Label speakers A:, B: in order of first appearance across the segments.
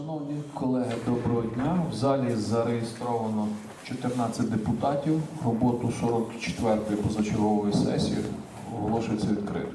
A: Шановні колеги, доброго дня. В залі зареєстровано 14 депутатів. Роботу 44-ї позачергової сесії оголошується відкритою.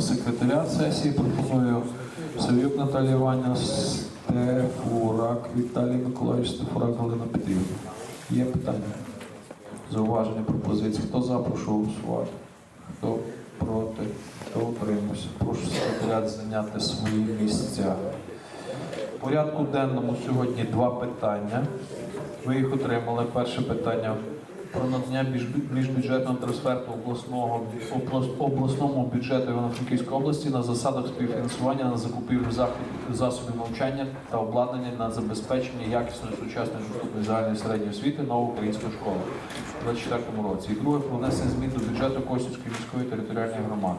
A: секретаря сесії. Пропоную Савюк Наталія Іванівна, Стефурак Віталій Миколаївич, Стефурак Галина Петрівна. Є питання? Зауваження, пропозиції. Хто за, прошу голосувати. Хто проти, хто утримався. Прошу секретаря зайняти свої місця. В порядку денному сьогодні два питання. Ви їх отримали. Перше питання про надання між- міжбюджетного трансферту обласного обласному бюджету Івано-Франківської області на засадах співфінансування на закупівлю засобів навчання та обладнання на забезпечення якісної сучасної доступної загальної середньої освіти нової української школи у 2024 році. І друге про внесення змін до бюджету Косівської міської територіальної громади.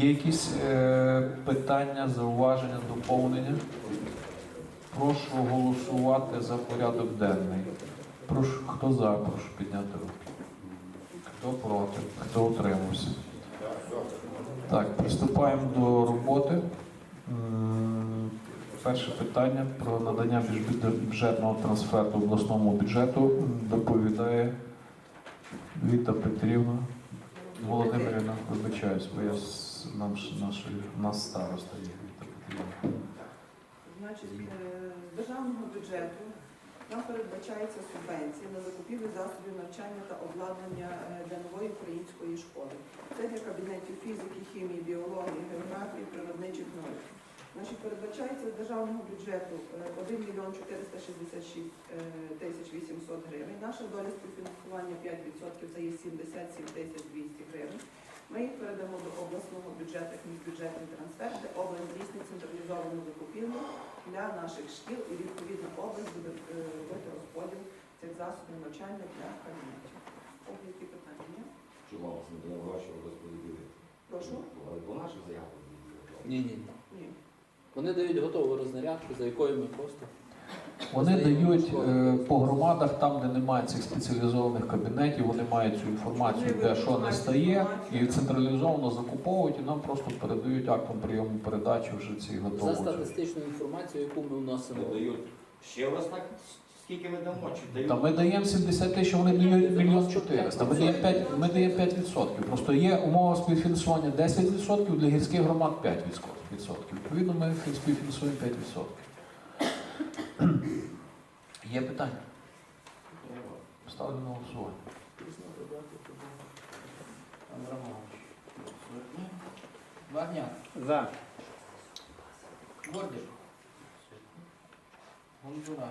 A: Є якісь е, питання, зауваження, доповнення? Прошу голосувати за порядок денний. Прошу, хто за, прошу підняти руки. Хто проти, хто утримався. Так, приступаємо до роботи. Перше питання про надання бюджетного трансферту обласному бюджету доповідає Віта Петрівна. Володимирівна, вибачаюсь, бо я нам нашої нас староста є Віта Петрівна.
B: Значить, е, з державного бюджету нам передбачається субвенція на закупівлю засобів навчання та обладнання е, для нової української школи. Це для кабінетів фізики, хімії, біології, географії, природничих наук. Значить, передбачається з державного бюджету е, 1 мільйон 466 е, тисяч 800 гривень. Наша доля співфінансування 5% це є 77 тисяч 200 гривень. Ми їх передамо до обласного бюджету як міжбюджетний трансфер, де область здійснить централізовану закупівлю для наших шкіл і відповідно область буде е, робити розподіл цих засобів навчання для кабінетів. Ось які питання?
C: Чому вас не було гроші розподілити?
B: Прошу?
C: Але по наших заявах.
D: Ні, ні, ні.
B: Ні.
D: Вони дають готову рознарядку, за якою ми просто.
A: Вони дають е, по громадах, там, де немає цих спеціалізованих кабінетів, вони мають цю інформацію, де що не стає, і централізовано закуповують, і нам просто передають актом прийому передачі вже ці
D: За
A: готові.
D: статистичною інформацією, яку ми вносимо.
C: Не дають. Ще раз так, скільки ми дамо? Чи дають?
A: Та ми даємо 70 тисяч, вони мільйон 400. Ми даємо 5, ми даємо 5%. Просто є умова співфінансування 10%, для гірських громад 5%. Відповідно, ми співфінансуємо 5%. Є питання? Ставлю на голосування.
D: Вагняк.
E: За.
D: Гордір. Гончура.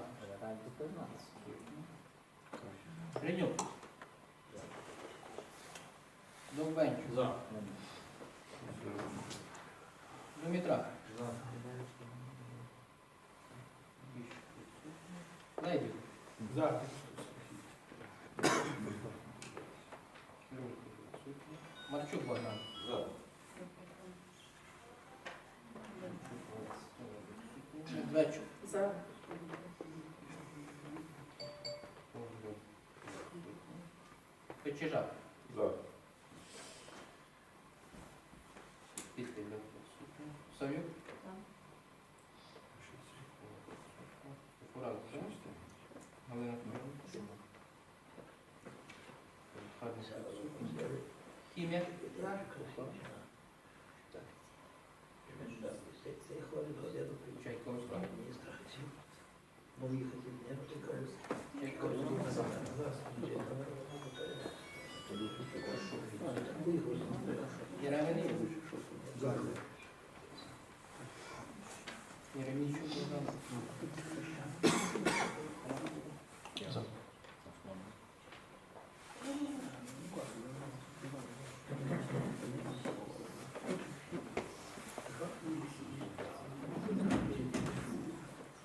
D: Гринюк. Довбенчук.
E: За.
D: Думітра. Лебідь.
E: За.
D: Марчук Богдан.
C: За.
D: Медведчук.
B: За.
D: Печежак. Хімія.
B: За.
D: Чайковська. Єремені. Єремійчук.
A: За.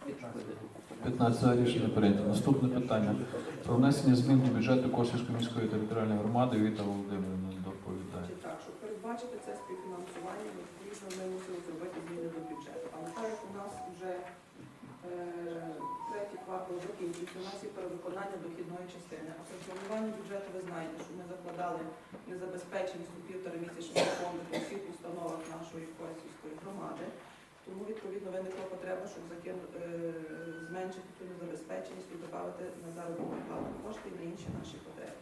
D: П'ятнадцять.
A: 15 за рішення прийнято. Наступне питання. Про внесення змін до бюджету Косівської міської територіальної громади. Віта Володимирівна доповідає.
B: Так, щоб передбачити це співфінансування, відповідно ми мусили зробити зміни до бюджету. Але так у нас вже е, третій квартал закінчився, у нас є перевиконання дохідної частини. А функціонування бюджету ви знаєте, що ми закладали незабезпеченість у півтора місячного фонду по всіх установах нашої Косівської громади. Тому відповідно виникла потреба, щоб закину, е, зменшити цю незабезпеченість і додати на заробітну плату кошти і на інші наші потреби.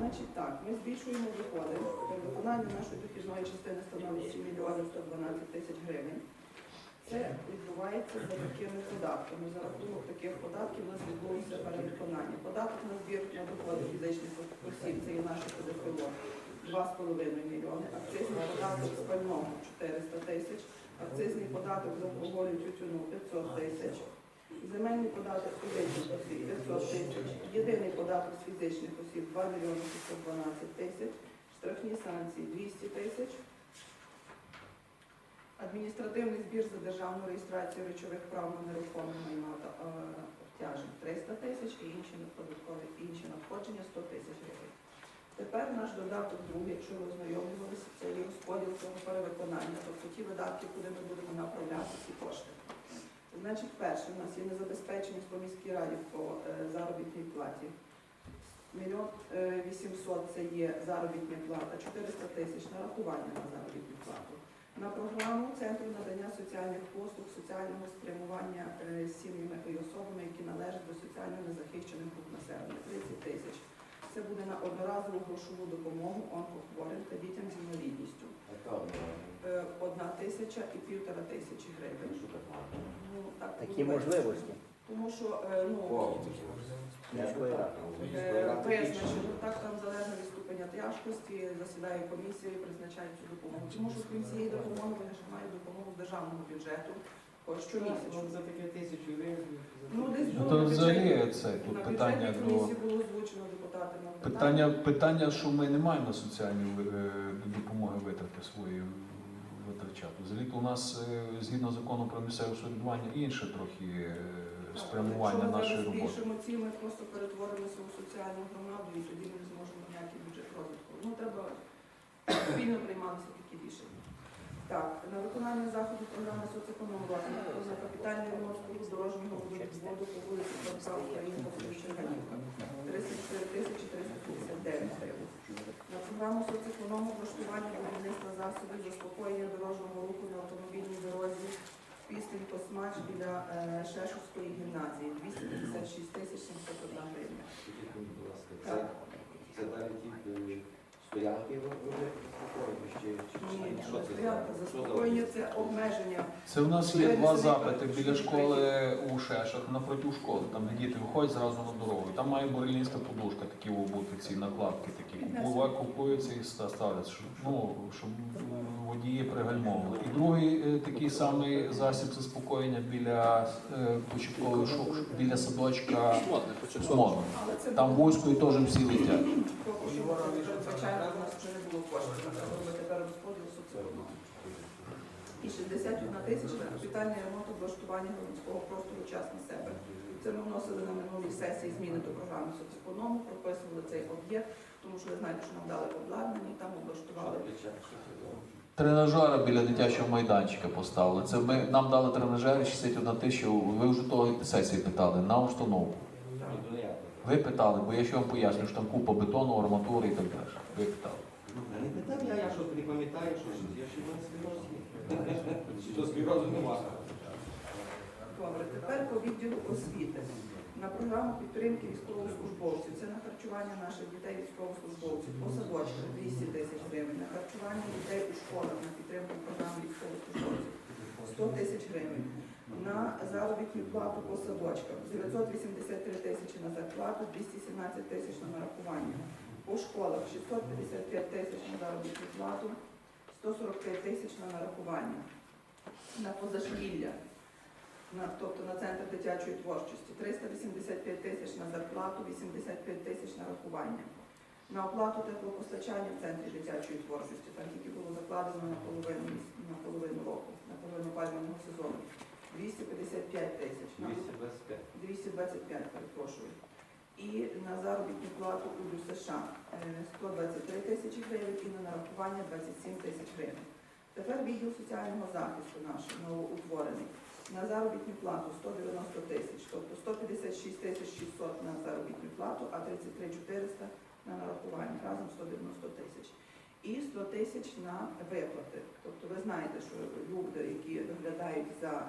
B: Значить так, ми збільшуємо доходи. Виконання нашої дохідної частини становить 7 мільйонів 112 тисяч гривень. Це відбувається за такими податками. За рахунок таких податків у нас відбулося перевиконання. Податок на збір на доходи фізичних осіб, це є наше ПДФО, 2,5 мільйони. Акцизний податок з пального 400 тисяч. Акцизний податок з алкоголю тютюну 500 тисяч. Земельний податок з фізичних осіб 500 тисяч, єдиний податок з фізичних осіб 2 мільйони 612 тисяч, штрафні санкції 200 тисяч, адміністративний збір за державну реєстрацію речових прав на нерухоме майно та е, обтяжень 300 тисяч і інші надходження 100 тисяч гривень. Тепер наш додаток другий, якщо ви ознайомлювалися, це є розподіл цього перевиконання, тобто ті видатки, куди ми будемо направляти ці кошти. Значить, перше, у нас є незабезпеченість по міській раді по е, заробітній платі. Мільйон е, 800 це є заробітня плата, 400 тисяч нарахування на заробітну плату. На програму Центру надання соціальних послуг, соціального спрямування е, сім'ями і особами, які належать до соціально незахищених груп населення 30 тисяч. Це буде на одноразову грошову допомогу онкохворим та дітям з інвалідністю. Е, Одна тисяча і півтора тисячі гривень. Ну, так,
F: Такі
B: ну,
F: можливості.
B: Тому що е, ну,
F: міської
B: е, визначено, так там залежно від ступеня тяжкості, засідає комісія і призначає цю допомогу. Тому що крім цієї допомоги вони ж мають допомогу з державного бюджету щомісячно.
E: За таке тисячу гривень.
B: Ну, десь
A: Ну,
B: було
A: то взагалі це тут
B: на
A: питання
B: бюджетній
A: до
B: комісії було озвучено депутатами.
A: питання, питання, що ми не маємо на соціальні е, допомоги витрати свої витрачати. Взагалі у нас е, згідно закону про місцеве самоврядування інше трохи е, спрямування
B: Якщо ми
A: нашої
B: зараз
A: роботи.
B: збільшимо ці, ми просто перетворимося у соціальну громаду і тоді ми не зможемо ніякий бюджет розвитку. Ну, треба спільно рішення. Так, на виконання заходу програми соцеконом на капітальний ремонт дорожнього водоводу по вулиці Павка Українка Черганівка 34 тисячі 359 гривень. На програму соцеконому влаштування будівництва засобів заспокоєння дорожнього руху на автомобільній дорозі Пістень Космач біля е, Шешовської гімназії 256 тисяч 701 гривня.
C: Це, далі ті е, стоянки роблять чи, чи, чи
B: Ні,
C: що це?
B: стоянка
C: за- що за
B: заспокоєння це обмеження.
A: Це у нас є два запити біля школи у Шешах, напроти школи, там де діти виходять зразу на дорогу. І Там має бурелінська подушка, такі бути, ці накладки такі. Купува- Купуються і ста- ставлять, щоб, ну, щоб водії пригальмовували. І другий е, такий самий засіб заспокоєння біля е, початкової школи, біля садочка.
B: Але це
A: Там і теж всі летять.
B: Ми це нас вже не було коштів. Треба робити перерозподіл соціального. і 61 тисяча на капітальний ремонт облаштування громадського простору час на себе. Це ми вносили на минулій сесії зміни до програми соцеконому, прописували цей об'єкт, тому що ви знаєте, що нам дали обладнання і там облаштували.
A: Тренажера біля дитячого майданчика поставили. Це ми нам дали тренажери 61 тисяча. Ви вже того сесії питали на установку. Ви питали, бо я ще вам поясню, що там купа бетону, арматури і так далі. Ви питали.
C: Не питав я, я щось не пам'ятаю, що. Я ще не співав. Що співразу немає.
B: Добре, тепер по відділу освіти. На програму підтримки військовослужбовців. Це на харчування наших дітей військовослужбовців. По садочках 200 тисяч гривень. На харчування дітей у школах на підтримку програми військовослужбовців 100 тисяч гривень. На заробітну плату по садочках 983 тисячі на зарплату, 217 тисяч на нарахування. По школах 655 тисяч на заробітну плату, 145 тисяч на нарахування. На позашкілля на, тобто на центр дитячої творчості, 385 тисяч на зарплату, 85 тисяч на рахування. На оплату теплопостачання в центрі дитячої творчості, там тільки було закладено на половину, на половину року, на половину опалювального сезону. 255 тисяч,
C: 225.
B: 225, перепрошую. І на заробітну плату у США 123 тисячі гривень і на нарахування 27 тисяч гривень. Тепер відділ соціального захисту наш новоутворений. На заробітну плату 190 тисяч, тобто 156 тисяч 600 на заробітну плату, а 33 400 на нарахування, разом 190 тисяч. І 100 тисяч на виплати. Тобто ви знаєте, що люди, які доглядають за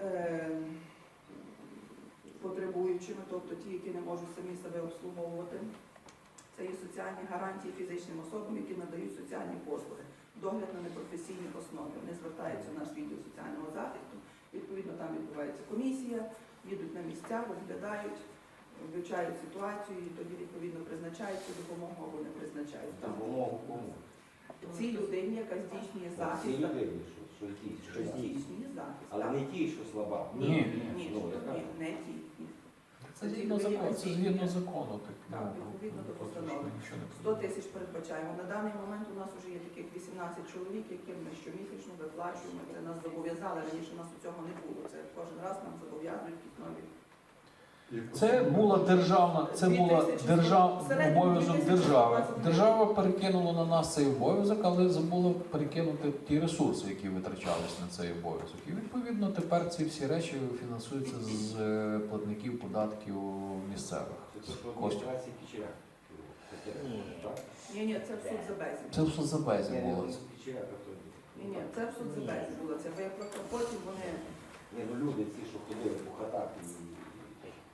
B: е, потребуючими, тобто ті, які не можуть самі себе обслуговувати, це є соціальні гарантії фізичним особам, які надають соціальні послуги догляд на непрофесійній основі. Вони звертаються в наш відділ соціального захисту. Відповідно, там відбувається комісія, їдуть на місця, розглядають, вивчають ситуацію і тоді відповідно призначають цю допомогу або не призначають. Там
C: Допомогу кому?
B: цій людині, яка здійснює захист,
C: людині, що, що
B: що
C: що
B: здійснює захист.
C: Але
B: так.
C: не ті, що слаба.
B: Ні,
A: Ні.
B: ні,
C: Ну,
B: ні,
C: яка?
B: ні, не ті. ні.
A: Це згідно закону. Це згідно закону. Так,
B: Так,
A: ну,
B: відповідно до постанови.
A: нічого
B: 100 тисяч передбачаємо. На даний момент у нас вже є таких 18 чоловік, яким ми щомісячно виплачуємо. Це нас зобов'язали. Раніше нас у цього не було. Це кожен раз нам зобов'язують якісь нові.
A: Це була державна, це була держав, обов'язок держави. Держава перекинула на нас цей обов'язок, але забула перекинути ті ресурси, які витрачались на цей обов'язок. І відповідно тепер ці всі речі фінансуються з е, платників податків місцевих. Коштів.
F: Ні.
B: Ні, це в суд за безі.
A: Це все за безі було.
C: не Кічеря, а то ні.
B: Ні, це в суд за безі було. Це. Потім вони
C: Ні, ну люди ці, що ходили по хатах і...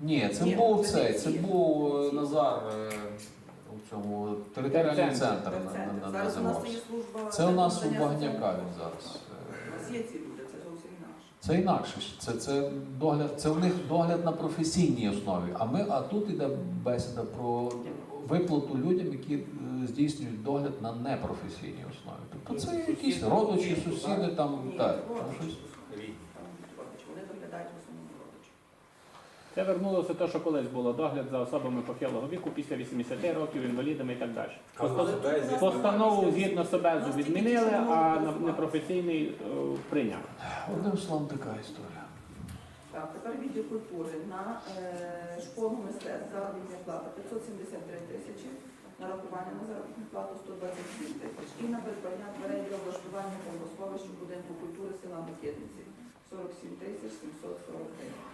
A: Ні, це
B: Ні,
A: був
B: це
A: цей, це
B: ці.
A: був е, Назар е, у цьому територіальний
F: Центр.
A: центр на- на- на-
B: Зараз у нас є служба.
A: Це у нас у Багняка
B: соціальних
A: він зараз. е,
B: У нас є ці люди, це зовсім інакше.
A: Це інакше. ж. Це, це догляд, це в них догляд на професійній основі. А ми, а тут іде бесіда про виплату людям, які е, здійснюють догляд на непрофесійній основі. Тобто це якісь родичі, сусіди там так. там щось.
B: Там родичі. Вони доглядають в основному родичі.
F: Це вернулося те, що колись було догляд за особами похилого віку після 80 років, інвалідами і так далі. Постанову згідно себе відмінили, а на- непрофесійний е, прийняли.
A: Одним словом, така історія.
B: Так, тепер відділ культури на е, школу мистецтв заробітна плата 573 тисячі, нарахування на заробітну плату 127 тисяч і на придбання дверей для облаштування бомбосховища будинку культури села Микитниці 47 тисяч 740 гривень.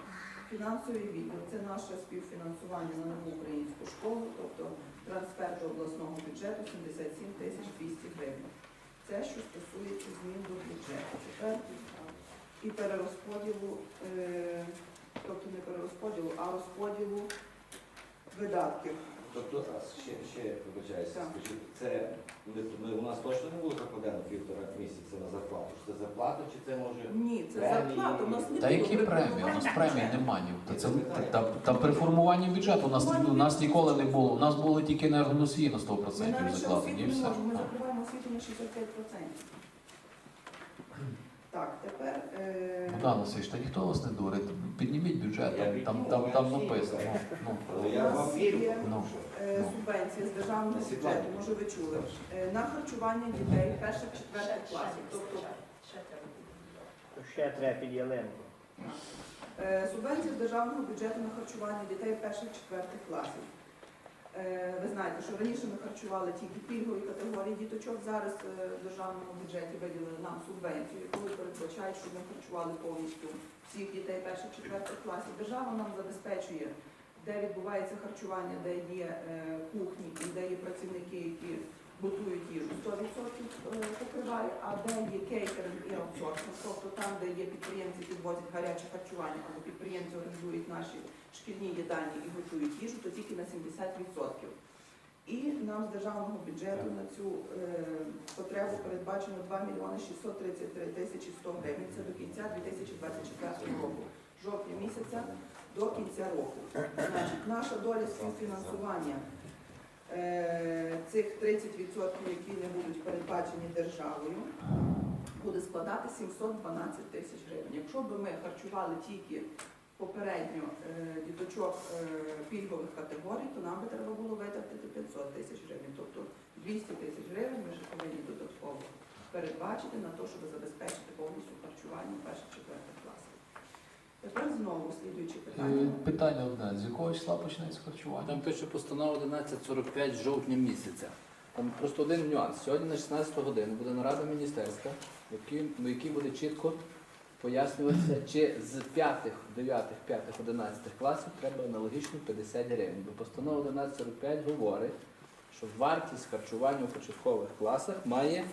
B: Фінансовий відділ це наше співфінансування на нову українську школу, тобто трансфер до обласного бюджету 77 тисяч 200 гривень. Це що стосується змін до бюджету. Тепер і перерозподілу, е, тобто не перерозподілу, а розподілу видатків.
C: Тобто, ще, ще вибачаюся,
B: Так.
C: скажіть, це ми, ми, у нас точно не було закладено півтора місяця на зарплату? Чи це зарплата, чи це може...
B: Ні, це
C: Премії.
B: зарплата. У нас не
A: Та
B: було
A: які премії? У нас премій немає. Та, це, та, та при формуванні бюджету у нас, у нас ніколи не було. У нас були тільки енергоносії на
B: Ми
A: 100%
B: навіть ще
A: закладені і
B: не
A: все.
B: можемо, ми закриваємо освіту на 65%. Так, тепер
A: Богдан Васильович, та ніхто вас не дурить. Підніміть бюджет, там, там, там, там написано. Ну,
C: Але
B: У
C: я
B: нас
C: вам вірю.
B: є-
A: ну,
B: е,
A: ну.
B: субвенція з державного бюджету, може ви чули, е, на харчування дітей перших четвертих класів. Тобто
E: ще треба під ялинку.
B: Е, Субвенція з державного бюджету на харчування дітей перших-четвертих класів. Е, Ви знаєте, що раніше ми харчували тільки пільгові категорії діточок. Зараз е, в державному бюджеті виділили нам субвенцію, яку передбачають, щоб ми харчували повністю всіх дітей перших-четвертих класів. Держава нам забезпечує, де відбувається харчування, де є е, кухні і де є працівники, які готують їжу 100% е, покриває, а де є кейтеринг і аутсорсинг, тобто там, де є підприємці, підвозять гаряче харчування, або підприємці організують наші шкільні їдальні і готують їжу, то тільки на 70%. І нам з державного бюджету на цю е, потребу передбачено 2 мільйони 633 тисячі 100 гривень. Це до кінця 2024 року, жовтня місяця до кінця року. Значить, наша доля співфінансування е, цих 30%, які не будуть передбачені державою, буде складати 712 тисяч гривень. Якщо б ми харчували тільки попередньо е, діточок е, пільгових категорій, то нам би треба було витратити 500 тисяч гривень. Тобто 200 тисяч гривень ми вже повинні додатково передбачити на те, щоб забезпечити повністю харчування перших-четвертих класів. Тепер знову слідуючі
A: Е,
B: питання.
A: Питання одне. З якого числа почнеться харчування?
G: Там пише постанова 1145 з жовтня місяця. Там просто один нюанс. Сьогодні на 16 годину буде нарада міністерська, в в якій буде чітко пояснюватися, чи з 5, 9, 5, 11 класів треба аналогічно 50 гривень. Бо постанова 1145 говорить, що вартість харчування у початкових класах має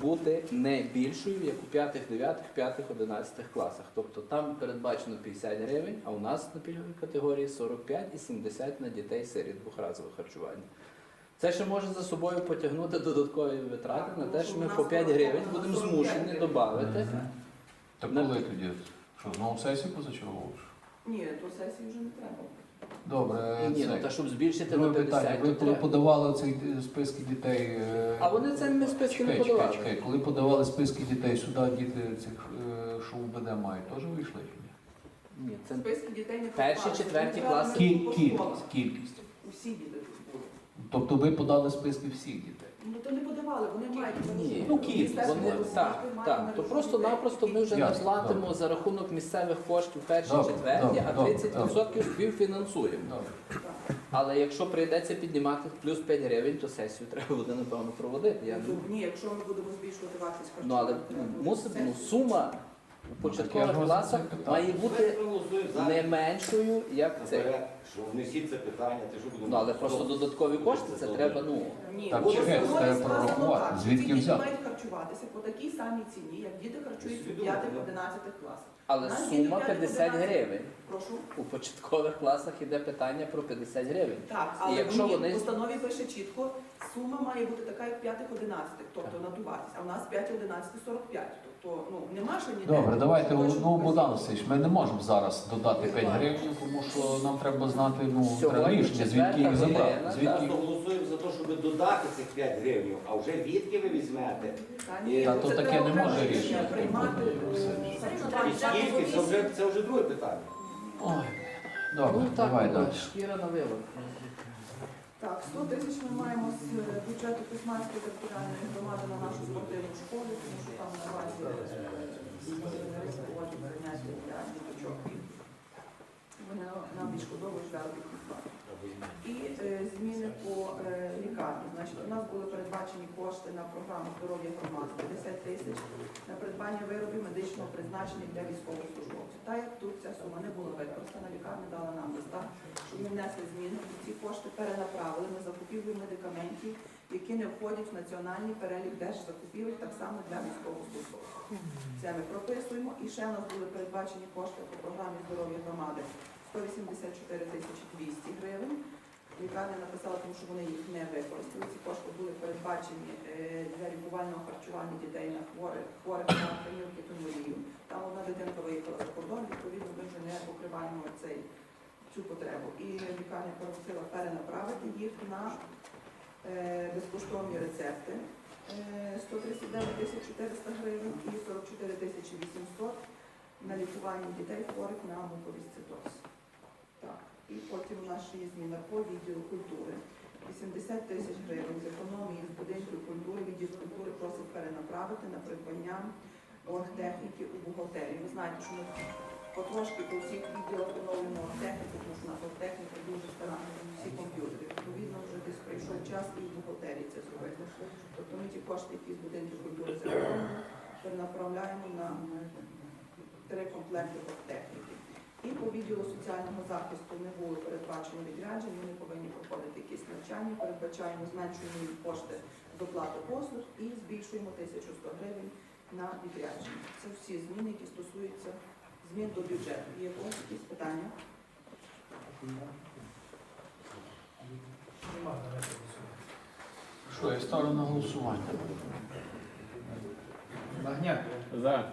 G: бути не більшою, як у 5, 9, 5, 11 класах. Тобто там передбачено 50 гривень, а у нас на пільговій категорії 45 і 70 на дітей сиріт двохразове харчування. Це ще може за собою потягнути додаткові витрати на те, що ми по 5 гривень будемо змушені додати.
A: Так
G: На-
A: коли тоді? Що, знову сесію позачергову?
B: Ні, то сесії вже не треба.
A: Добре,
G: Ні, ну
A: це.
G: та щоб збільшити на
A: Друге питання.
G: 50,
A: Ви
G: то
A: коли
G: треба.
A: подавали ці списки дітей. е,
G: А вони це не списки не
A: Чекай, чекай,
G: подавали.
A: чекай. Коли подавали списки дітей сюди, діти цих, е, що УБД мають, теж вийшли чи ні?
G: Ні, це
B: Списки дітей не
G: Перші, четверті класи.
B: брали
A: Кі-
B: по
A: Кількість, кількість.
B: Усі діти тут були.
A: Тобто ви подали списки всіх дітей.
B: Ну то не подавали, вони мають.
G: Ні,
A: Ну,
B: кіт,
G: Вони так, так. То просто-напросто ми вже не
A: Ясно,
G: платимо
A: добре.
G: за рахунок місцевих коштів перші
A: Добре,
G: четверті,
A: добре,
G: а
A: добре,
G: 30% співфінансуємо. Але якщо прийдеться піднімати плюс 5 гривень, то сесію треба буде напевно проводити. Я
B: Ну,
G: не
B: Ні, якщо ми будемо збільшувати вартість
G: ну але
B: харчування,
G: ну,
B: то
G: мусить ну,
B: сесію.
G: сума у початкових
A: ж
G: класах має бути не меншою, як це.
C: Що внесіть це питання, ти що будемо.
G: Ну але просто додаткові кошти це треба. Ну
B: Ні,
A: Так, чекайте,
B: в
A: треба прорахувати.
B: так, що
A: Звідки
B: діти
A: взяти?
B: мають харчуватися по такій самій ціні, як діти харчуються в 5-11 класах.
G: але сума
B: діти
G: 50
B: 11.
G: гривень.
B: Прошу.
G: У початкових класах іде питання про 50 гривень.
B: Так, але
G: якщо
B: ні,
G: вони-
B: в постанові пише чітко, сума має бути така, як 5-11, тобто надуватися. А в нас 5-11 45. Тобто, ну, нема ще ніде.
A: Добре, давайте,
B: Точно
A: ну. Богдан Васильович, ми не можемо зараз додати 5 гривень, тому що нам треба знати, ну, треба рішення, звідки їх забрати. Звідки
C: Зараз голосуємо за те, щоб додати цих 5 гривень, а вже відки ви візьмете.
B: Та це
A: то таке
B: треба
A: не може
B: окреме
A: рішення
B: приймати. е,
C: І скільки, це вже, це вже друге питання.
A: Ой, добре,
G: ну так,
A: давай
G: ну,
A: далі.
G: шкіра на вилок.
B: Так, 100 тисяч ми маємо з е, бюджету Косманської територіальної громади на нашу спортивну школу, тому що там на базі проводять заняття для діточок. Вони нам плату. І е, зміни по е, лікарні. Значить, у нас були передбачені кошти на програму здоров'я громади 50 тисяч на придбання виробів медичного призначення для військовослужбовців. Та як тут ця сума не була використана, лікарня дала нам листа, щоб ми внесли зміни ці кошти перенаправили на закупівлю медикаментів, які не входять в національний перелік держзакупівель, так само для військовослужбовців. Це ми прописуємо. І ще у нас були передбачені кошти по програмі здоров'я громади 184 тисячі 200 гривень. Лікарня написала, тому що вони їх не використали. Ці кошти були передбачені е, для лікувального харчування дітей на хворих, хворих на фенілкетонурію. Там одна дитинка виїхала за кордон, відповідно, ми вже не покриваємо цей, цю потребу. І лікарня попросила перенаправити їх на е, безкоштовні рецепти. Е, 139 тисяч 400 гривень і 44 тисячі 800 на лікування дітей хворих на муковісцидоз. І потім є зміна по відділу культури. 80 тисяч гривень з економії з будинків культури, відділ культури просить перенаправити на придбання оргтехніки у бухгалтерії. Ви знаєте, що ми потрошки по всіх відділах оновлюємо оргтехніку, тому що у нас оргтехніка дуже стара, всі комп'ютери. Відповідно, вже десь прийшов час і в бухгалтерії це зробити. Тобто ми ті кошти, які з будинків культури закупили, перенаправляємо на три комплекти оргтехніки. І по відділу соціального захисту не було передбачено відряджень, вони повинні проходити якісь навчання, передбачаємо, зменшуємо їм кошти з оплати послуг і збільшуємо 1100 гривень на відрядження. Це всі зміни, які стосуються змін до бюджету. Є якісь питання?
H: Що, я ставлю на голосування.
D: Багняк,
F: За.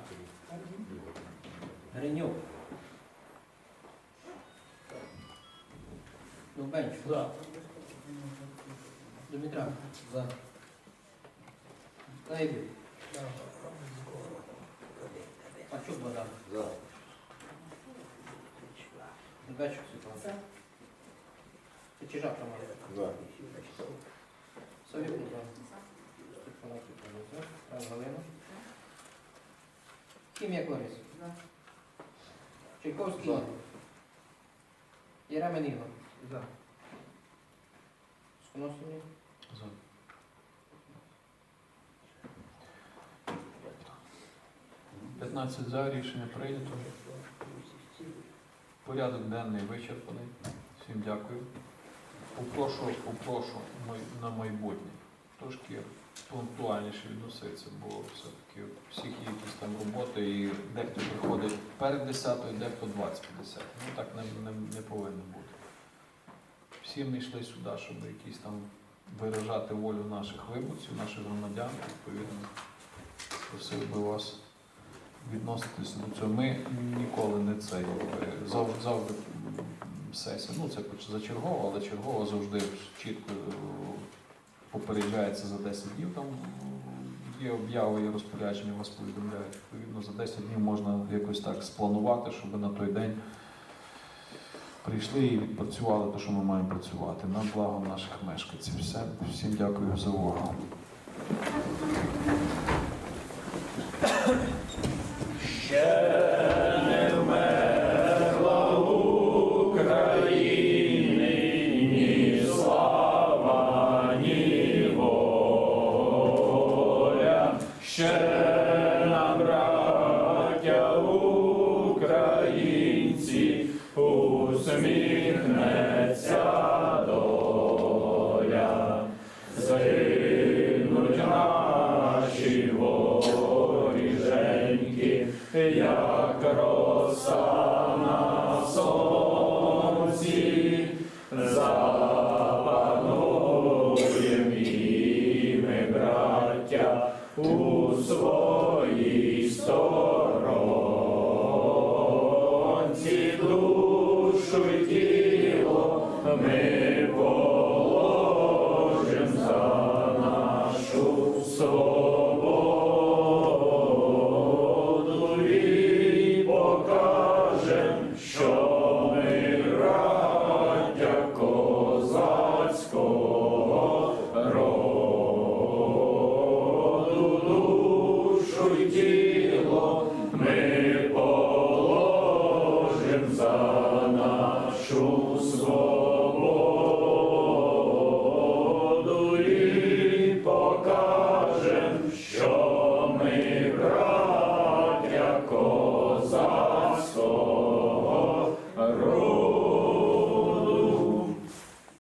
D: Гринюк. Довбенчук.
I: За.
D: Дмитрак. За. Лейбів. Пачук Богдан.
J: За.
D: Дебечук Світлана. Тичижак Роман.
J: За.
D: Савюк Богдан. Степана Світлана. За. Ран Галина. Хім'як Ларис.
B: За.
D: Чайковський. Єремен Ігор. За. Сконосний.
H: За. П'ятнадцять за рішення прийнято. Порядок денний вичерпаний. Всім дякую. Попрошу, попрошу на майбутнє трошки пунктуальніше відноситися, бо все-таки всіх є якісь там роботи і дехто приходить перед 10, дехто 20 10. Ну так не, не, не повинно бути. Всі ми йшли сюди, щоб якісь там виражати волю наших виборців, наших громадян, відповідно, просив би вас відноситися до цього. Ми ніколи не це завжди, завжди сесія. Ну це хоч зачергово, але чергово завжди чітко попереджається за 10 днів. Там є обяви, є розпорядження, вас повідомляють. Відповідно, за 10 днів можна якось так спланувати, щоб на той день прийшли і відпрацювали те, що ми маємо працювати на благо наших мешканців. Всім дякую за увагу.